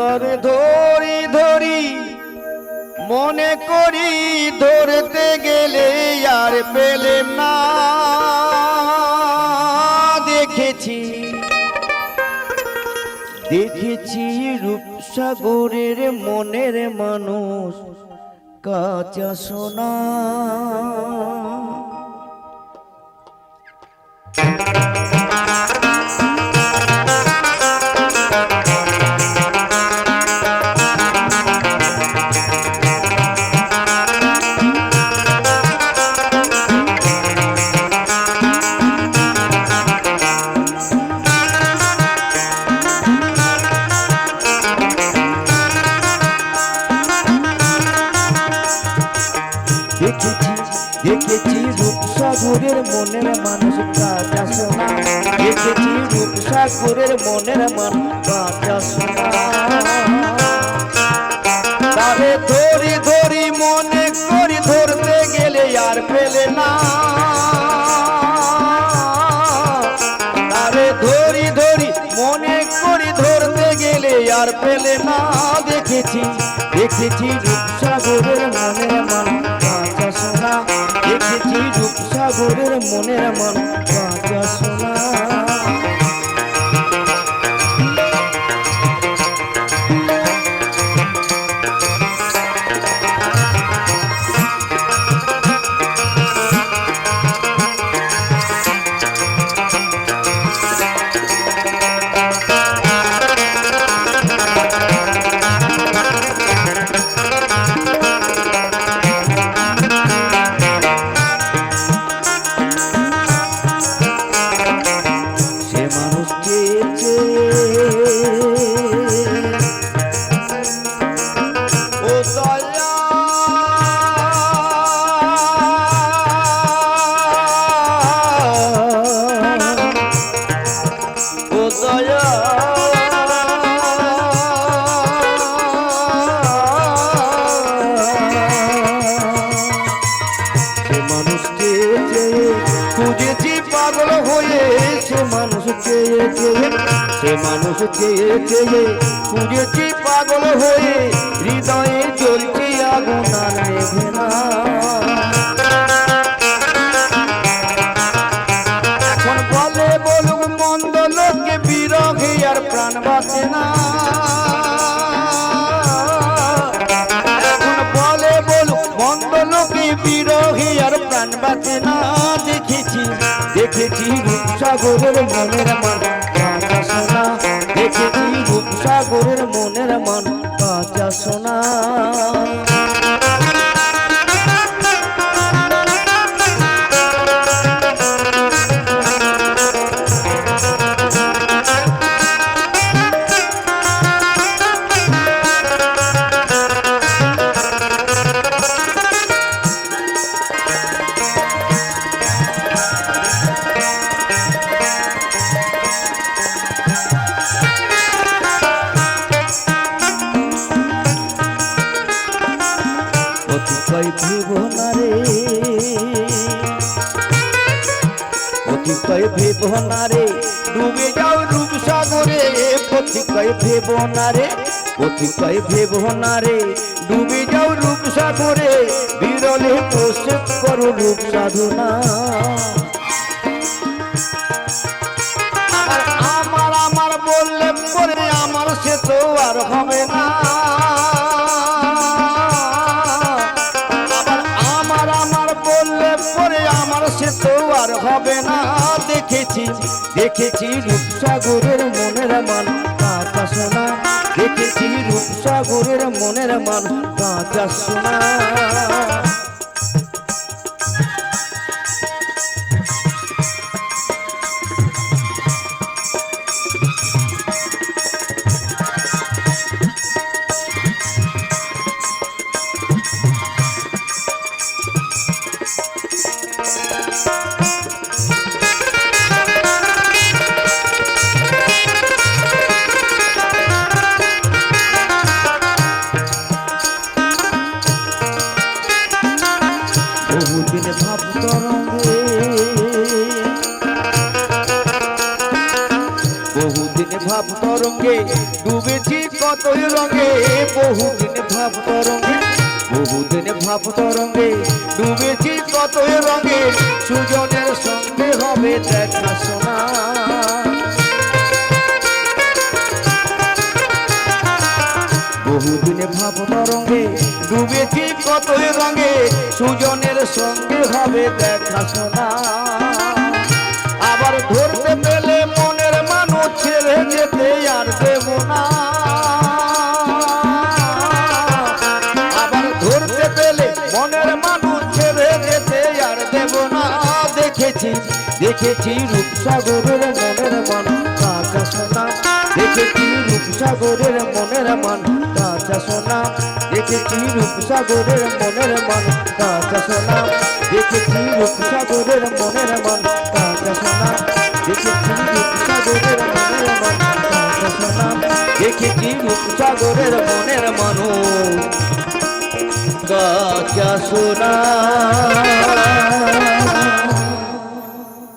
তরে ধরি ধরি, মনে করি ধরতে গেলে আর পেলেম না। দেখেছি দেখেছি রূপসাগরের মনের মানুষ কাঁচা সোনা। রূপসাগরের মনের মানুষ কাঁচা সোনা দেখেছি রূপসাগরের মনের মানুষ কাঁচা সোনা তারে ধরি ধরি মনে করি, ধরতে গেলে আর পেলে না। তারে ধরি ধরি মনে করি, ধরতে গেলে আর পেলে না। দেখেছি দেখেছি রূপসাগরের রূপসাগরের মনের মান কাঁচা সে মানুষ চেয়ে খুঁজেছি পাগল হয়ে হৃদয়ে আর প্রাণ বাঁচে না। দেখেছি দেখেছি রূপসাগরের মনের মান। কাঁচা সোনা দেখেছি রূপসাগরের মনের মান। কাঁচা সোনা অতিকয় ভেবনারে ডুবে যাও রূপ সাগরে পথিকয় ভেবনারে পথিকয় ভেবনারে ডুবে যাও রূপ সাগরে, বিরলে প্রসেপ করো রূপ সাধনা। আমার আমার বললে পরে আমার সে তো আর হবে না। হবে না। দেখেছি দেখেছি রূপসাগরের মনের মান। কাঁচা সোনা, দেখেছি রূপসাগরের মনের মান। কাঁচা সোনা। বহুদিন ভাব তরঙ্গে ডুবেছি কতই রঙে, বহুদিন ভাব তরঙ্গে, বহুদিন ভাব তরঙ্গে ডুবেছি কতই রঙে, সুজনের সঙ্গে হবে দেখা বহুদিনে ভাব তরঙ্গে ডুবেছি কতই রঙে, সুজনের সঙ্গে হবে দেখা শোনা। আবার ধরতে পেলে মনের মানুষ ছেড়ে যেতে আর দেব না। আবার ধরতে পেলে মনের মানুষ ছেড়ে যেতে আর দেব না। দেখেছি দেখেছি রূপসাগরের কাঁচা সোনা, দেখেছি রূপসাগরের মনের মান। কাঁচা সোনা, দেখেছি রূপসাগরের মনের মান। কাঁচা সোনা, দেখেছি রূপসাগরের মনের মান। কাঁচা সোনা, দেখেছি রূপসাগরের মনের মানুষ কাঁচা সোনা।